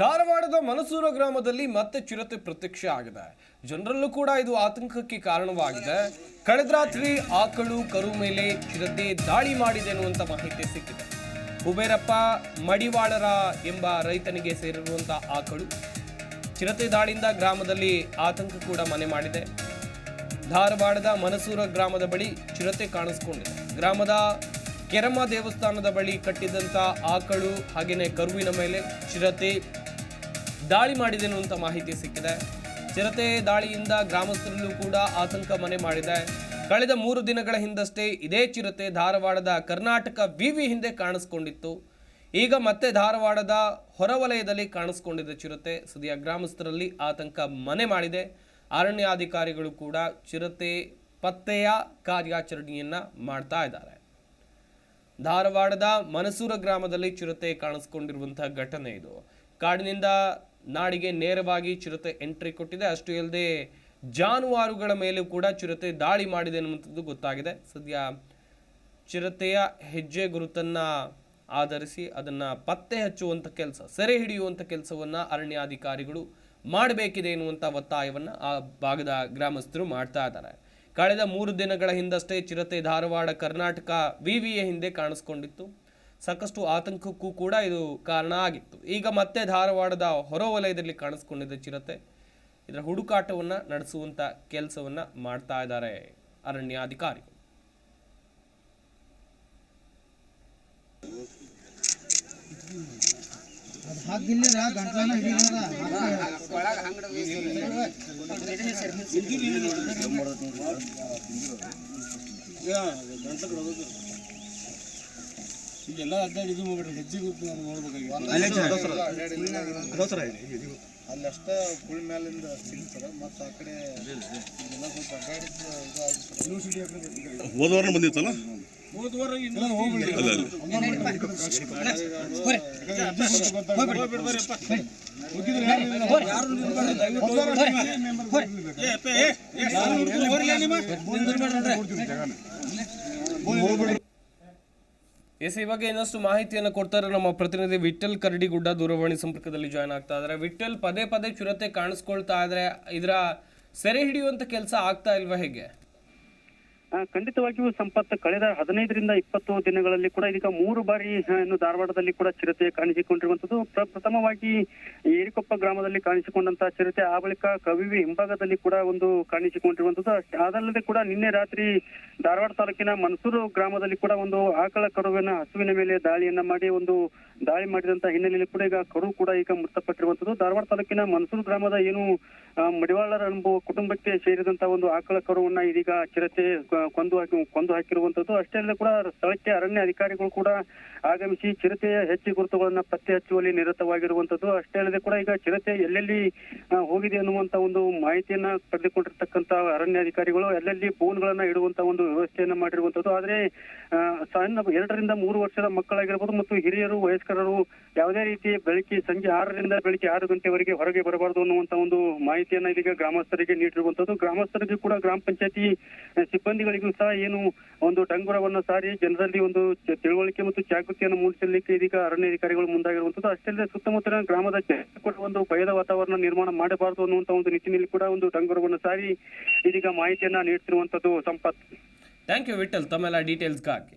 ಧಾರವಾಡದ ಮನಸೂರ ಗ್ರಾಮದಲ್ಲಿ ಮತ್ತೆ ಚಿರತೆ ಪ್ರತ್ಯಕ್ಷ ಆಗಿದೆ. ಜನರಲ್ಲೂ ಕೂಡ ಇದು ಆತಂಕಕ್ಕೆ ಕಾರಣವಾಗಿದೆ. ಕಳೆದ ರಾತ್ರಿ ಆಕಳು, ಕರು ಮೇಲೆ ಚಿರತೆ ದಾಳಿ ಮಾಡಿದೆ ಅನ್ನುವಂಥ ಮಾಹಿತಿ ಸಿಕ್ಕಿದೆ. ಕುಬೇರಪ್ಪ ಮಡಿವಾಳರ ಎಂಬ ರೈತನಿಗೆ ಸೇರಿರುವಂಥ ಆಕಳು ಚಿರತೆ ದಾಳಿಯಿಂದ ಗ್ರಾಮದಲ್ಲಿ ಆತಂಕ ಕೂಡ ಮನೆ ಮಾಡಿದೆ. ಧಾರವಾಡದ ಮನಸೂರ ಗ್ರಾಮದ ಬಳಿ ಚಿರತೆ ಕಾಣಿಸ್ಕೊಂಡಿದೆ. ಗ್ರಾಮದ ಕೆರಮ ದೇವಸ್ಥಾನದ ಬಳಿ ಕಟ್ಟಿದಂತ ಆಕಳು ಹಾಗೆಯೇ ಕರುವಿನ ಮೇಲೆ ಚಿರತೆ ದಾಳಿ ಮಾಡಿದೆ ಅನ್ನುವಂಥ ಮಾಹಿತಿ ಸಿಕ್ಕಿದೆ. ಚಿರತೆ ದಾಳಿಯಿಂದ ಗ್ರಾಮಸ್ಥರಲ್ಲೂ ಕೂಡ ಆತಂಕ ಮನೆ ಮಾಡಿದೆ. ಕಳೆದ ಮೂರು ದಿನಗಳ ಹಿಂದಷ್ಟೇ ಇದೇ ಚಿರತೆ ಧಾರವಾಡದ ಕರ್ನಾಟಕ ವಿವಿ ಹಿಂದೆ ಕಾಣಿಸ್ಕೊಂಡಿತ್ತು. ಈಗ ಮತ್ತೆ ಧಾರವಾಡದ ಹೊರವಲಯದಲ್ಲಿ ಕಾಣಿಸ್ಕೊಂಡಿದ್ದ ಚಿರತೆ. ಸದ್ಯ ಗ್ರಾಮಸ್ಥರಲ್ಲಿ ಆತಂಕ ಮನೆ ಮಾಡಿದೆ. ಅರಣ್ಯಾಧಿಕಾರಿಗಳು ಕೂಡ ಚಿರತೆ ಪತ್ತೆಯ ಕಾರ್ಯಾಚರಣೆಯನ್ನು ಮಾಡ್ತಾ ಇದ್ದಾರೆ. ಧಾರವಾಡದ ಮನಸೂರ ಗ್ರಾಮದಲ್ಲಿ ಚಿರತೆ ಕಾಣಿಸ್ಕೊಂಡಿರುವಂತಹ ಘಟನೆ ಇದು. ಕಾಡಿನಿಂದ ನಾಡಿಗೆ ನೇರವಾಗಿ ಚಿರತೆ ಎಂಟ್ರಿ ಕೊಟ್ಟಿದೆ. ಅಷ್ಟು ಇಲ್ಲದೆ ಜಾನುವಾರುಗಳ ಮೇಲೂ ಕೂಡ ಚಿರತೆ ದಾಳಿ ಮಾಡಿದೆ ಅನ್ನುವಂಥದ್ದು ಗೊತ್ತಾಗಿದೆ. ಸದ್ಯ ಚಿರತೆಯ ಹೆಜ್ಜೆ ಗುರುತನ್ನ ಆಧರಿಸಿ ಅದನ್ನ ಪತ್ತೆ ಹಚ್ಚುವಂಥ ಕೆಲಸ, ಸೆರೆ ಹಿಡಿಯುವಂಥ ಕೆಲಸವನ್ನ ಅರಣ್ಯಾಧಿಕಾರಿಗಳು ಮಾಡಬೇಕಿದೆ ಎನ್ನುವಂಥ ಒತ್ತಾಯವನ್ನು ಆ ಭಾಗದ ಗ್ರಾಮಸ್ಥರು ಮಾಡ್ತಾ ಇದ್ದಾರೆ. ಕಳೆದ ಮೂರು ದಿನಗಳ ಹಿಂದಷ್ಟೇ ಚಿರತೆ ಧಾರವಾಡ, ಕರ್ನಾಟಕ ವಿವಿಯ ಹಿಂದೆ ಕಾಣಿಸ್ಕೊಂಡಿತ್ತು. ಸಾಕಷ್ಟು ಆತಂಕಕ್ಕೂ ಕೂಡ ಇದು ಕಾರಣ ಆಗಿತ್ತು. ಈಗ ಮತ್ತೆ ಧಾರವಾಡದ ಹೊರವಲಯದಲ್ಲಿ ಕಾಣಿಸ್ಕೊಂಡಿದ್ದ ಚಿರತೆ, ಇದರ ಹುಡುಕಾಟವನ್ನು ನಡೆಸುವಂಥ ಕೆಲಸವನ್ನು ಮಾಡ್ತಾ ಇದ್ದಾರೆ ಅರಣ್ಯಾಧಿಕಾರಿ ಈಗೆಲ್ಲ ಅಡ್ಡಾಡಿ ಇದು ಮಾಡ್ಬಿಡ್ರಿ ಹೆಜ್ಜೆ ಗುರುತು ನಾನು ನೋಡ್ಬೇಕಾಗಿತ್ತು ಅಲ್ಲಷ್ಟ ಕುಳಿ ಮೇಲಿಂದ ಸಿಗ್ತಾರ ಮತ್ತು ಆ ಕಡೆ ಇದೆಲ್ಲ ಸ್ವಲ್ಪ ಅಡ್ಡಾಡಿದ್ದು. ಹೋದವಾರ ಬಂದಿತ್ತಲ್ಲ ಹೋಗ್ಬಿಡ್ರಿ ಎಸ್, ಇವಾಗ ಇನ್ನಷ್ಟು ಮಾಹಿತಿಯನ್ನು ಕೊಡ್ತಾರೆ ನಮ್ಮ ಪ್ರತಿನಿಧಿ ವಿಠಲ್ ಕರಡಿಗುಡ್ಡ ದೂರವಾಣಿ ಸಂಪರ್ಕದಲ್ಲಿ ಜಾಯ್ನ್ ಆಗ್ತಾ ಇದ್ದಾರೆ ವಿಠಲ್ ಪದೇ ಪದೇ ಚುರತೆ ಕಾಣಿಸ್ಕೊಳ್ತಾ ಇದ್ರೆ ಇದರ ಸೆರೆ ಹಿಡಿಯುವಂಥ ಕೆಲಸ ಆಗ್ತಾ ಇಲ್ವಾ ಹೇಗೆ? ಖಂಡಿತವಾಗಿಯೂ ಸಂಪತ್ ಕಳೆದ ಹದಿನೈದರಿಂದ ಇಪ್ಪತ್ತು ದಿನಗಳಲ್ಲಿ ಕೂಡ ಇದೀಗ ಮೂರು ಬಾರಿ ಧಾರವಾಡದಲ್ಲಿ ಕೂಡ ಚಿರತೆ ಕಾಣಿಸಿಕೊಂಡಿರುವಂತದ್ದು ಪ್ರಥಮವಾಗಿ ಏರಿಕೊಪ್ಪ ಗ್ರಾಮದಲ್ಲಿ ಕಾಣಿಸಿಕೊಂಡಂತಹ ಚಿರತೆ, ಆ ಬಳಿಕ ಕವಿವಿ ಹಿಂಭಾಗದಲ್ಲಿ ಕೂಡ ಒಂದು ಕಾಣಿಸಿಕೊಂಡಿರುವಂತದ್ದು ಅದಲ್ಲದೆ ಕೂಡ ನಿನ್ನೆ ರಾತ್ರಿ ಧಾರವಾಡ ತಾಲೂಕಿನ ಮನ್ಸೂರು ಗ್ರಾಮದಲ್ಲಿ ಕೂಡ ಒಂದು ಆಕಳ ಕರುವಿನ ಹಸುವಿನ ಮೇಲೆ ದಾಳಿಯನ್ನ ಮಾಡಿ, ಒಂದು ದಾಳಿ ಮಾಡಿದಂತ ಹಿನ್ನೆಲೆಯಲ್ಲಿ ಕೂಡ ಈಗ ಕರು ಕೂಡ ಈಗ ಮೃತಪಟ್ಟಿರುವಂತದ್ದು ಧಾರವಾಡ ತಾಲೂಕಿನ ಮನ್ಸೂರು ಗ್ರಾಮದ ಏನು ಮಡಿವಾಳರ ಎಂಬುವ ಕುಟುಂಬಕ್ಕೆ ಸೇರಿದಂತ ಒಂದು ಆಕಳ ಕರುವನ್ನ ಇದೀಗ ಚಿರತೆ ಕೊಂದು ಹಾಕಿ ಕೊಂದು ಹಾಕಿರುವಂತದ್ದು. ಅಷ್ಟೇ ಅಲ್ಲದೆ ಕೂಡ ಸ್ಥಳಕ್ಕೆ ಅರಣ್ಯ ಅಧಿಕಾರಿಗಳು ಕೂಡ ಆಗಮಿಸಿ ಚಿರತೆಯ ಹೆಚ್ಚು ಗುರುತುಗಳನ್ನ ಪತ್ತೆ ಹಚ್ಚುವಲ್ಲಿ ನಿರತವಾಗಿರುವಂತದ್ದು. ಅಷ್ಟೇ ಅಲ್ಲದೆ ಕೂಡ ಈಗ ಚಿರತೆ ಎಲ್ಲೆಲ್ಲಿ ಹೋಗಿದೆ ಅನ್ನುವಂತ ಒಂದು ಮಾಹಿತಿಯನ್ನ ಪಡೆದುಕೊಂಡಿರ್ತಕ್ಕಂತ ಅರಣ್ಯಾಧಿಕಾರಿಗಳು ಎಲ್ಲೆಲ್ಲಿ ಗಳನ್ನ ಇಡುವಂತ ಒಂದು ವ್ಯವಸ್ಥೆಯನ್ನ ಮಾಡಿರುವಂತದ್ದು. ಆದ್ರೆ ಸಣ್ಣ ಎರಡರಿಂದ ಮೂರು ವರ್ಷದ ಮಕ್ಕಳಾಗಿರ್ಬೋದು ಮತ್ತು ಹಿರಿಯರು, ವಯಸ್ಕರರು ಯಾವುದೇ ರೀತಿ ಬೆಳಿಗ್ಗೆ ಸಂಜೆ ಆರರಿಂದ ಬೆಳಿಗ್ಗೆ ಆರು ಗಂಟೆವರೆಗೆ ಹೊರಗೆ ಬರಬಾರದು ಅನ್ನುವಂತ ಒಂದು ಮಾಹಿತಿಯನ್ನ ಇದೀಗ ಗ್ರಾಮಸ್ಥರಿಗೆ ನೀಡಿರುವಂತದ್ದು. ಗ್ರಾಮಸ್ಥರಿಗೆ ಕೂಡ ಗ್ರಾಮ ಪಂಚಾಯತಿ ಸಿಬ್ಬಂದಿಗಳಿಗೂ ಸಹ ಏನು ಒಂದು ಡಂಗುರವನ್ನು ಸಾರಿ ಜನರಲ್ಲಿ ಒಂದು ತಿಳುವಳಿಕೆ ಮತ್ತು ಜಾಗೃತಿಯನ್ನು ಮೂಡಿಸಲಿಕ್ಕೆ ಇದೀಗ ಅರಣ್ಯಾಧಿಕಾರಿಗಳು ಮುಂದಾಗಿರುವಂತದ್ದು ಅಷ್ಟೇ ಅಲ್ಲದೆ ಸುತ್ತಮುತ್ತಲಿನ ಗ್ರಾಮದ ಕೂಡ ಒಂದು ಭಯದ ವಾತಾವರಣ ನಿರ್ಮಾಣ ಮಾಡಬಾರದು ಅನ್ನುವಂತ ಒಂದು ನಿಟ್ಟಿನಲ್ಲಿ ಕೂಡ ಒಂದು ಡಂಗುರವನ್ನು ಸಾರಿ ಇದೀಗ ಮಾಹಿತಿಯನ್ನ ನೀಡ್ತಿರುವಂತದ್ದು ಸಂಪತ್. ಥ್ಯಾಂಕ್ ಯು ವಿಠಲ್ ತಮ್ಮೆಲ್ಲ ಡೀಟೇಲ್ಸ್ಗಾಗಿ